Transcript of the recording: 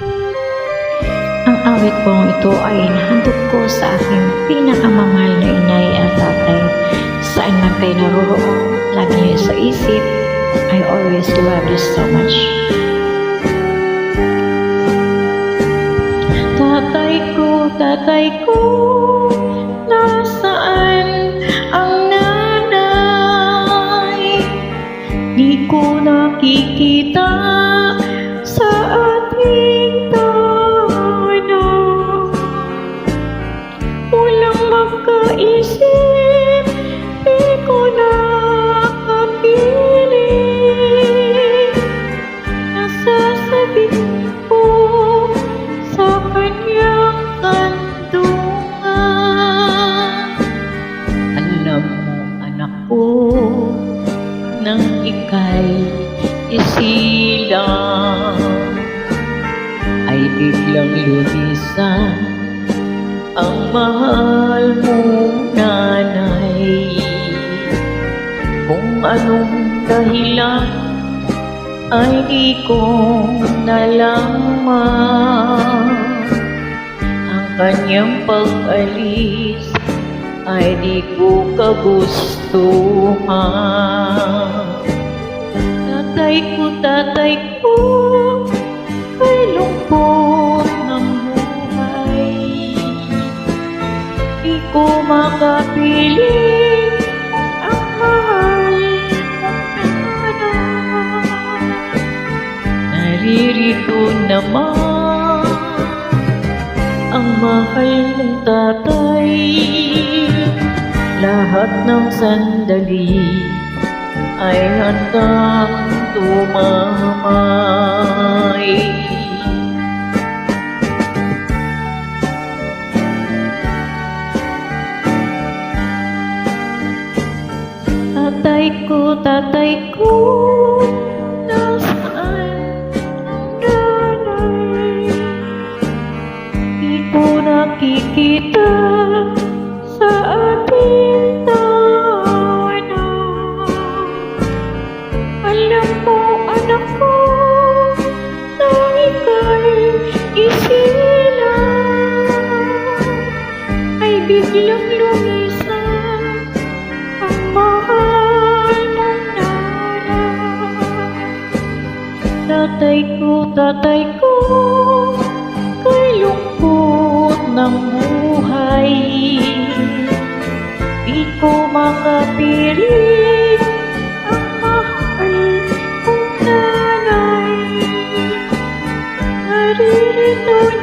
Ang awit kong ito ay nahandog ko sa aking pinakamamahal na inay at tatay. Saan man kayo naroroon, lagi niyo sa isip, I always love you so much. Tatay ko, tatay ko, nasaan ang nanay? Di ko nakikita makaisip, di ko nakapili. Nasasabik ko sa kanyang kandungan. Alam mo, anak ko, nang ika'y isilang ay biglang lumisan ang mahal mong nanay. Kung anong dahilan ay di ko nalaman. Ang kanyang pag-alis ay di ko kagustuhan. Tatay ko, tatay ko, ko makapili ang mahal ng nanay. Naririto naman ang mahal mong tatay. Lahat ng sandali ay handang tumamay. Ko, tatay ko, nasaan ang nanay? Di ko nakikita tatay ko, kay lungkot ng buhay. Di ko makapiling ang mahal kong nanay. Naririto